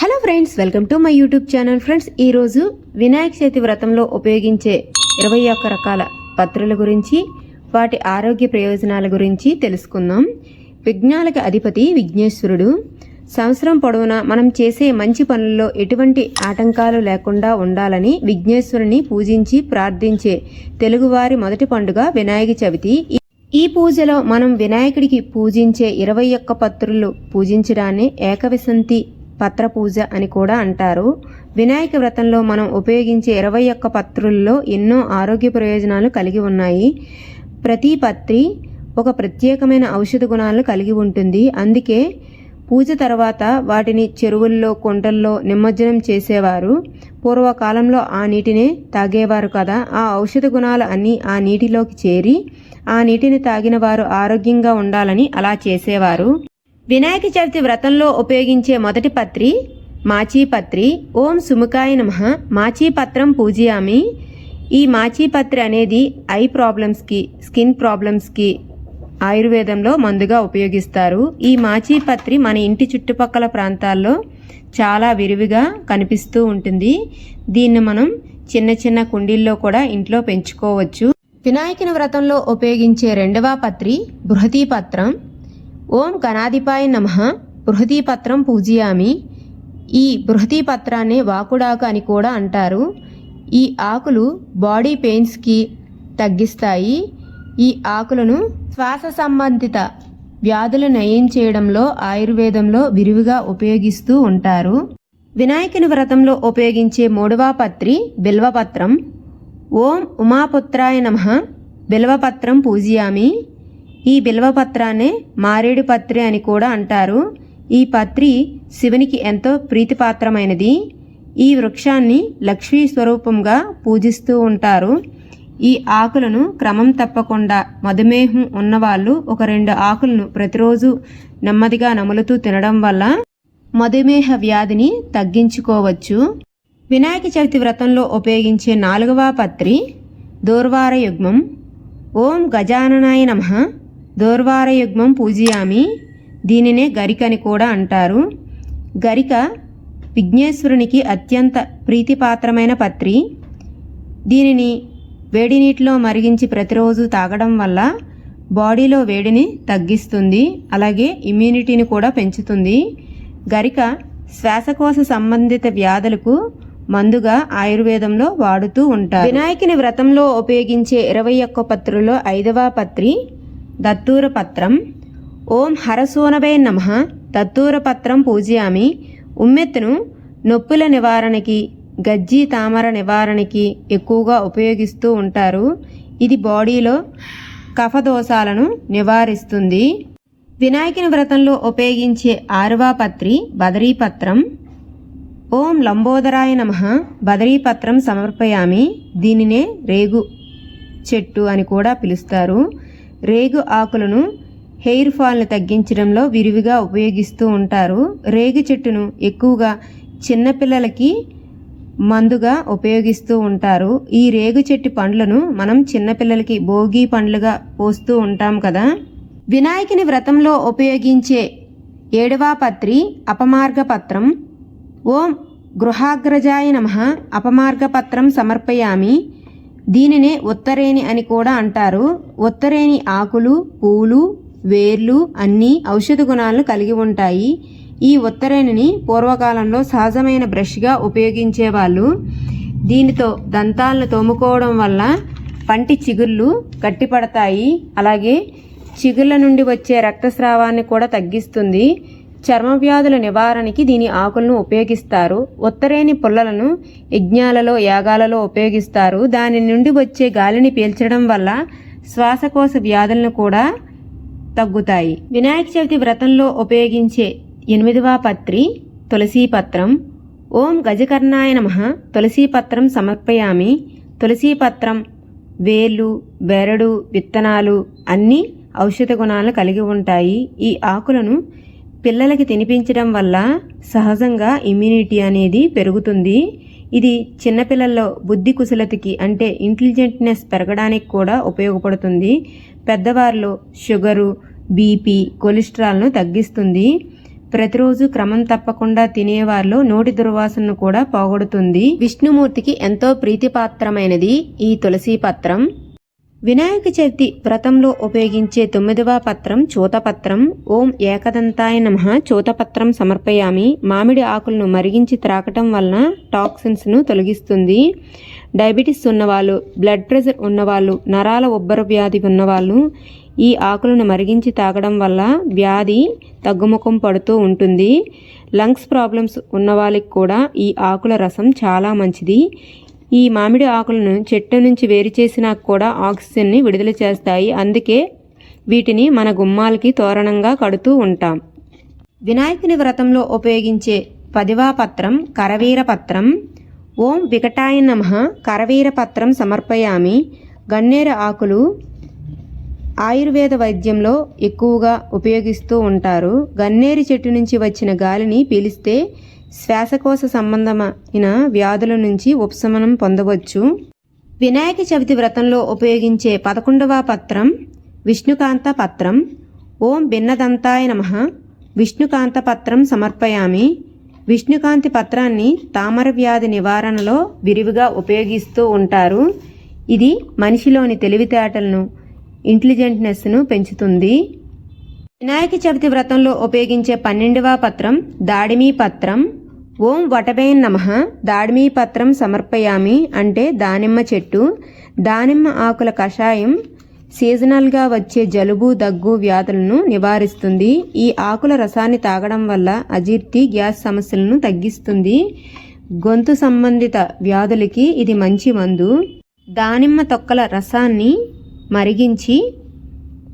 Hello friends welcome to my YouTube channel. Friends ఈరోజు వినాయక చవితి వ్రతంలో ఉపయోగించే ఇరవై ఒక్క రకాల పత్రుల గురించి వాటి ఆరోగ్య ప్రయోజనాల గురించి తెలుసుకుందాం. విజ్ఞాలకు అధిపతి విఘ్నేశ్వరుడు. సంవత్సరం పొడవునా మనం చేసే మంచి పనుల్లో ఎటువంటి ఆటంకాలు లేకుండా ఉండాలని విఘ్నేశ్వరుని పూజించి ప్రార్థించే తెలుగువారి మొదటి పండుగ వినాయక చవితి. ఈ- ఈ పూజలో మనం వినాయకుడికి పూజించే ఇరవై ఒక్క పత్రులు పూజించడాన్ని ఏకవిసంతి పత్ర పూజ అని కూడా అంటారు. వినాయక వ్రతంలో మనం ఉపయోగించే ఇరవై ఒక్క పత్రుల్లో ఎన్నో ఆరోగ్య ప్రయోజనాలు కలిగి ఉన్నాయి. ప్రతి పత్రి ఒక ప్రత్యేకమైన ఔషధ గుణాలను కలిగి ఉంటుంది. అందుకే పూజ తర్వాత వాటిని చెరువుల్లో కుంటల్లో నిమజ్జనం చేసేవారు. పూర్వకాలంలో ఆ నీటినే తాగేవారు కదా. ఆ ఔషధ గుణాలు అన్నీ ఆ నీటిలోకి చేరి ఆ నీటిని తాగిన వారు ఆరోగ్యంగా ఉండాలని అలా చేసేవారు. వినాయక చవితి వ్రతంలో ఉపయోగించే మొదటి పత్రి మాచీపత్రి ఓం సుముఖాయ నమ మాచీపత్రం పూజయామి. ఈ మాచీపత్రి అనేది ఐ ప్రాబ్లమ్స్కి స్కిన్ ప్రాబ్లమ్స్కి ఆయుర్వేదంలో మందుగా ఉపయోగిస్తారు. ఈ మాచీపత్రి మన ఇంటి చుట్టుపక్కల ప్రాంతాల్లో చాలా విరివిగా కనిపిస్తూ ఉంటుంది. దీన్ని మనం చిన్న చిన్న కుండీల్లో కూడా ఇంట్లో పెంచుకోవచ్చు. వినాయకుని వ్రతంలో ఉపయోగించే రెండవ పత్రి బృహతీ పత్రం. ఓం గణాధిపాయ నమ. బృహదీపత్రం పూజియామి. పూజయామి ఈ బృహదీపత్రాన్ని వాకుడాకు అని కూడా అంటారు. ఈ ఆకులు బాడీ పెయిన్స్కి తగ్గిస్తాయి. ఈ ఆకులను శ్వాస సంబంధిత వ్యాధులు నయం చేయడంలో ఆయుర్వేదంలో విరివిగా ఉపయోగిస్తూ ఉంటారు. వినాయకుని వ్రతంలో ఉపయోగించే మూడవ పత్రి బిల్వపత్రం. ఓం ఉమాపుత్రాయ నమ. బిల్వపత్రం పూజయామి. ఈ బిల్వపత్రాన్నే మారేడు పత్రి అని కూడా అంటారు. ఈ పత్రి శివునికి ఎంతో ప్రీతిపాత్రమైనది. ఈ వృక్షాన్ని లక్ష్మీ స్వరూపంగా పూజిస్తూ ఉంటారు. ఈ ఆకులను క్రమం తప్పకుండా మధుమేహం ఉన్నవాళ్ళు ఒక రెండు ఆకులను ప్రతిరోజు నెమ్మదిగా నములుతూ తినడం వల్ల మధుమేహ వ్యాధిని తగ్గించుకోవచ్చు. వినాయక చవితి వ్రతంలో ఉపయోగించే నాలుగవ పత్రి దూర్వార యుగ్మం ఓం గజాననాయ నమ. దోర్వారయుగ్మం పూజయామి దీనినే గరిక అని కూడా అంటారు. గరిక విఘ్నేశ్వరునికి అత్యంత ప్రీతిపాత్రమైన పత్రి. దీనిని వేడి నీటిలో మరిగించి ప్రతిరోజు తాగడం వల్ల బాడీలో వేడిని తగ్గిస్తుంది అలాగే ఇమ్యూనిటీని కూడా పెంచుతుంది. గరిక శ్వాసకోశ సంబంధిత వ్యాధులకు మందుగా ఆయుర్వేదంలో వాడుతూ ఉంటారు. వినాయకుని వ్రతంలో ఉపయోగించే ఇరవై ఒక్క పత్రులో ఐదవ పత్రి దత్తూర పత్రం ఓం హరసోనవే నమ. దత్తూర పత్రం పూజయామి. ఉమ్మెత్తును నొప్పుల నివారణకి గజ్జి తామర నివారణకి ఎక్కువగా ఉపయోగిస్తూ ఉంటారు. ఇది బాడీలో కఫదోషాలను నివారిస్తుంది. వినాయకుని వ్రతంలో ఉపయోగించే ఆరవ పత్రి బదరీపత్రం. ఓం లంబోదరాయ నమ. బదరీపత్రం సమర్పయామి. దీనినే రేగు చెట్టు అని కూడా పిలుస్తారు. రేగు ఆకులను హెయిర్ ఫాల్ను తగ్గించడంలో విరివిగా ఉపయోగిస్తూ ఉంటారు. రేగు చెట్టును ఎక్కువగా చిన్నపిల్లలకి మందుగా ఉపయోగిస్తూ ఉంటారు. ఈ రేగు చెట్టు పండ్లను మనం చిన్నపిల్లలకి భోగి పండ్లుగా పోస్తూ ఉంటాం కదా. వినాయకుని వ్రతంలో ఉపయోగించే ఏడవా పత్రి అపమార్గ పత్రం. ఓం గృహాగ్రజాయ నమ. అపమార్గపత్రం సమర్పయామి. దీనినే ఉత్తరేణి అని కూడా అంటారు. ఉత్తరేణి ఆకులు పూలు వేర్లు అన్నీ ఔషధ గుణాలను కలిగి ఉంటాయి. ఈ ఉత్తరేణిని పూర్వకాలంలో సహజమైన బ్రష్గా ఉపయోగించేవాళ్ళు. దీనితో దంతాలను తోముకోవడం వల్ల పంటి చిగుళ్ళు గట్టిపడతాయి. అలాగే చిగుళ్ళ నుండి వచ్చే రక్తస్రావాన్ని కూడా తగ్గిస్తుంది. చర్మ వ్యాధుల నివారణకి దీని ఆకులను ఉపయోగిస్తారు. ఉత్తరేని పుల్లలను యజ్ఞాలలో యాగాలలో ఉపయోగిస్తారు. దాని నుండి వచ్చే గాలిని పీల్చడం వల్ల శ్వాసకోశ వ్యాధులను కూడా తగ్గుతాయి. వినాయక చవితి వ్రతంలో ఉపయోగించే ఎనిమిదవ పత్రి తులసీ పత్రం. ఓం గజకర్ణాయ నమ. తులసీ పత్రం సమర్పయామి. తులసీ పత్రం వేలు బెరడు విత్తనాలు అన్నీ ఔషధ గుణాలు కలిగి ఉంటాయి. ఈ ఆకులను పిల్లలకి తినిపించడం వల్ల సహజంగా ఇమ్యూనిటీ అనేది పెరుగుతుంది. ఇది చిన్నపిల్లల్లో బుద్ధి కుశలతకి అంటే ఇంటెలిజెంట్నెస్ పెరగడానికి కూడా ఉపయోగపడుతుంది. పెద్దవారిలో షుగరు బీపీ కొలెస్ట్రాల్ను తగ్గిస్తుంది. ప్రతిరోజు క్రమం తప్పకుండా తినేవారిలో నోటి దుర్వాసనను కూడా పోగొడుతుంది. విష్ణుమూర్తికి ఎంతో ప్రీతిపాత్రమైనది ఈ తులసి పత్రం. వినాయక చవితి వ్రతంలో ఉపయోగించే తొమ్మిదవ పత్రం చూతపత్రం. ఓం ఏకదంతాయ నమ. చూతపత్రం సమర్పయామి. మామిడి ఆకులను మరిగించి త్రాకటం వలన టాక్సిన్స్ను తొలగిస్తుంది. డయాబెటీస్ ఉన్నవాళ్ళు బ్లడ్ ప్రెషర్ ఉన్నవాళ్ళు నరాల ఉబ్బర వ్యాధి ఉన్నవాళ్ళు ఈ ఆకులను మరిగించి తాగడం వల్ల వ్యాధి తగ్గుముఖం పడుతూ ఉంటుంది. లంగ్స్ ప్రాబ్లమ్స్ ఉన్న వాళ్ళకి కూడా ఈ ఆకుల రసం చాలా మంచిది. ఈ మామిడి ఆకులను చెట్టు నుంచి వేరు చేసినా కూడా ఆక్సిజన్ని విడుదల చేస్తాయి. అందుకే వీటిని మన గుమ్మాలకి తోరణంగా కడుతూ ఉంటాం. వినాయకుని వ్రతంలో ఉపయోగించే పదివా పత్రం కరవీర పత్రం. ఓం వికటాయ నమ. కరవీర పత్రం సమర్పయామి. గన్నేరు ఆకులు ఆయుర్వేద వైద్యంలో ఎక్కువగా ఉపయోగిస్తూ ఉంటారు. గన్నేరు చెట్టు నుంచి వచ్చిన గాలిని పీలిస్తే శ్వాసకోశ సంబంధమైన వ్యాధుల నుంచి ఉపశమనం పొందవచ్చు. వినాయక చవితి వ్రతంలో ఉపయోగించే పదకొండవ పత్రం విష్ణుకాంత పత్రం. ఓం భిన్నదంతాయ నమ. విష్ణుకాంత పత్రం సమర్పయామి. విష్ణుకాంతి పత్రాన్ని తామర వ్యాధి నివారణలో విరివిగా ఉపయోగిస్తూ ఉంటారు. ఇది మనిషిలోని తెలివితేటలను ఇంటెలిజెంట్నెస్ను పెంచుతుంది. వినాయక చవితి వ్రతంలో ఉపయోగించే పన్నెండవ పత్రం దాడిమీ పత్రం. ఓం వటవే నమ. దాడిమీ పత్రం సమర్పయామి అంటే దానిమ్మ చెట్టు. దానిమ్మ ఆకుల కషాయం సీజనల్గా వచ్చే జలుబు దగ్గు వ్యాధులను నివారిస్తుంది. ఈ ఆకుల రసాన్ని తాగడం వల్ల అజీర్తి గ్యాస్ సమస్యలను తగ్గిస్తుంది. గొంతు సంబంధిత వ్యాధులకి ఇది మంచి మందు. దానిమ్మ తొక్కల రసాన్ని మరిగించి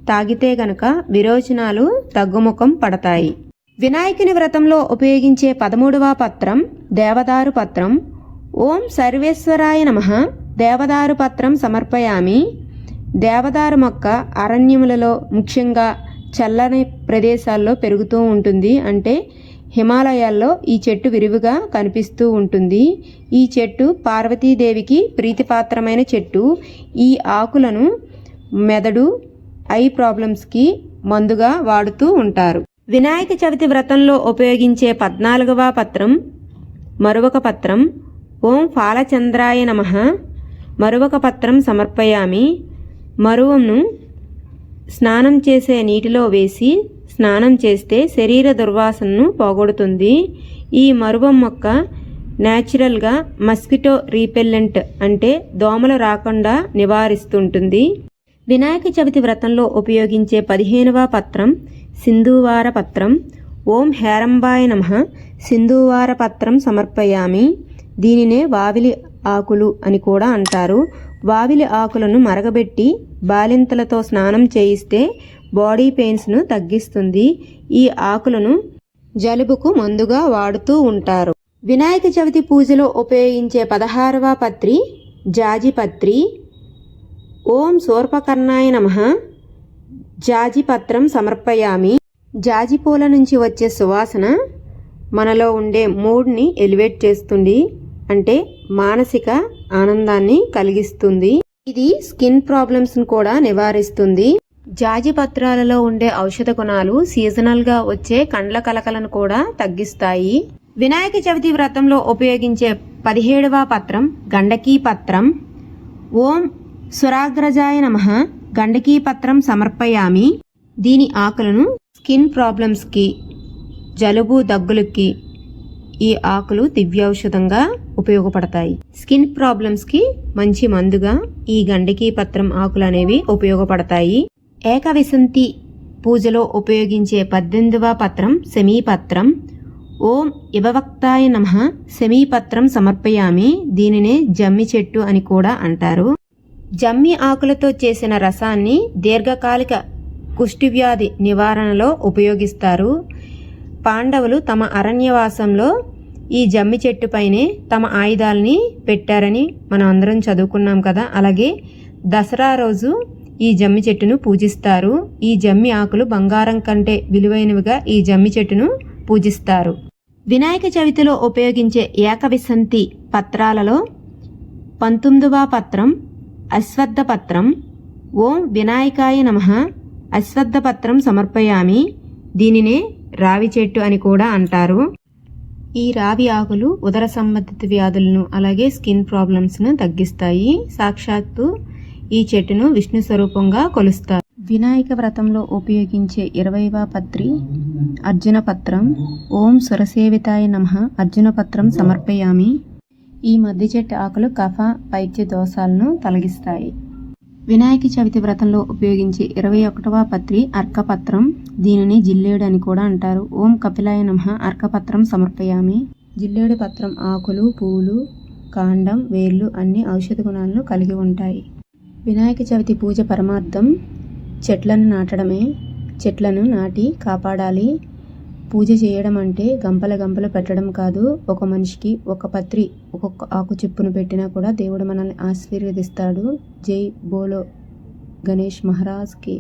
తాగితే గనక విరోచనాలు తగ్గుముఖం పడతాయి. వినాయకుని వ్రతంలో ఉపయోగించే పదమూడవ పత్రం దేవదారు పత్రం. ఓం సర్వేశ్వరాయ నమ. దేవదారు పత్రం సమర్పయామి. దేవదారు మొక్క అరణ్యములలో ముఖ్యంగా చల్లని ప్రదేశాల్లో పెరుగుతూ ఉంటుంది. అంటే హిమాలయాల్లో ఈ చెట్టు విరివిగా కనిపిస్తూ ఉంటుంది. ఈ చెట్టు పార్వతీదేవికి ప్రీతిపాత్రమైన చెట్టు. ఈ ఆకులను మెదడు ఐ ప్రాబ్లమ్స్కి మందుగా వాడుతూ ఉంటారు. వినాయక చవితి వ్రతంలో ఉపయోగించే పద్నాలుగవ పత్రం మరొక పత్రం ఓం ఫాలచంద్రాయ నమ మరొక పత్రం సమర్పయామి. మరువను స్నానం చేసే నీటిలో వేసి స్నానం చేస్తే శరీర దుర్వాసనను పోగొడుతుంది. ఈ మరువం మొక్క న్యాచురల్గా మస్కిటో రీపెల్లెంట్ అంటే దోమలు రాకుండా నివారిస్తుంటుంది. వినాయక చవితి వ్రతంలో ఉపయోగించే పదిహేనవ పత్రం సింధువార పత్రం ఓం హేరంబాయ నమ. సింధువార పత్రం సమర్పయామి. దీనినే వావిలి ఆకులు అని కూడా అంటారు. వావిలి ఆకులను మరగబెట్టి బాలింతలతో స్నానం చేయిస్తే బాడీ పెయిన్స్ను తగ్గిస్తుంది. ఈ ఆకులను జలుబుకు మందుగా వాడుతూ ఉంటారు. వినాయక చవితి పూజలో ఉపయోగించే పదహారవ పత్రి జాజి పత్రి ఓం సోర్పకర్ణాయ నమ. జాజిపత్రం సమర్పయామి. జాజిపూల నుంచి వచ్చే సువాసన మనలో ఉండే మూడ్ని ఎలివేట్ చేస్తుంది అంటే మానసిక ఆనందాన్ని కలిగిస్తుంది. ఇది స్కిన్ ప్రాబ్లమ్స్ను కూడా నివారిస్తుంది. జాజి పత్రాలలో ఉండే ఔషధ గుణాలు సీజనల్గా వచ్చే కండ్ల కలకలను కూడా తగ్గిస్తాయి. వినాయక చవితి వ్రతంలో ఉపయోగించే పదిహేడవ పత్రం గండకీ పత్రం. ఓం సురాగ్రజాయ నమ. గండకీ పత్రం సమర్పయామి. దీని ఆకులను స్కిన్ ప్రాబ్లమ్స్కి జలుబు దగ్గులకి ఈ ఆకులు దివ్యౌషధంగా ఉపయోగపడతాయి. స్కిన్ ప్రాబ్లమ్స్కి మంచి మందుగా ఈ గండకీ పత్రం ఆకులు అనేవి ఉపయోగపడతాయి. ఏకవిసంతి పూజలో ఉపయోగించే పద్దెనిమిదవ పత్రం సెమీపత్రం ఓం ఇభవక్తాయ నమ సెమీపత్రం సమర్పయామి. దీనినే జమ్మి చెట్టు అని కూడా అంటారు. జమ్మి ఆకులతో చేసిన రసాన్ని దీర్ఘకాలిక కుష్టివ్యాధి నివారణలో ఉపయోగిస్తారు. పాండవులు తమ అరణ్యవాసంలో ఈ జమ్మి చెట్టుపైనే తమ ఆయుధాలని పెట్టారని మనం అందరం చదువుకున్నాం కదా. అలాగే దసరా రోజు ఈ జమ్మి చెట్టును పూజిస్తారు. ఈ జమ్మి ఆకులు బంగారం కంటే విలువైనవిగా ఈ జమ్మి చెట్టును పూజిస్తారు. వినాయక చవితిలో ఉపయోగించే ఏకవిసంతి పత్రాలలో పంతొమ్మిదవ పత్రం అశ్వత్థపత్రం ఓం వినాయకాయ నమ. అశ్వత్థపత్రం సమర్పయామి. దీనినే రావి చెట్టు అని కూడా అంటారు. ఈ రావి ఆకులు ఉదర సంబంధిత వ్యాధులను అలాగే స్కిన్ ప్రాబ్లమ్స్ను తగ్గిస్తాయి. సాక్షాత్తు ఈ చెట్టును విష్ణు స్వరూపంగా కొలుస్తారు. వినాయక వ్రతంలో ఉపయోగించే ఇరవైవ పత్రి అర్జున పత్రం ఓం సురసేవితాయ నమ. అర్జున పత్రం సమర్పయామి. ఈ మద్ది చెట్టు ఆకులు కఫ పైత్య దోషాలను తొలగిస్తాయి. వినాయక చవితి వ్రతంలో ఉపయోగించే ఇరవై ఒకటవ పత్రి అర్కపత్రం. దీనిని జిల్లేడు అని కూడా అంటారు. ఓం కపిలాయ నమ అర్కపత్రం సమర్పయామి. జిల్లేడు పత్రం ఆకులు పూలు కాండం వేర్లు అన్ని ఔషధ గుణాలను కలిగి ఉంటాయి. వినాయక చవితి పూజ పరమార్థం చెట్లను నాటడమే. చెట్లను నాటి కాపాడాలి. పూజ చేయడం అంటే గంపల గంపలు పెట్టడం కాదు. ఒక మనిషికి ఒక పత్రి ఒక్కొక్క ఆకు చెప్పును పెట్టినా కూడా దేవుడు మనల్ని ఆశీర్వదిస్తాడు. జై బోలో గణేష్ మహారాజ్కి.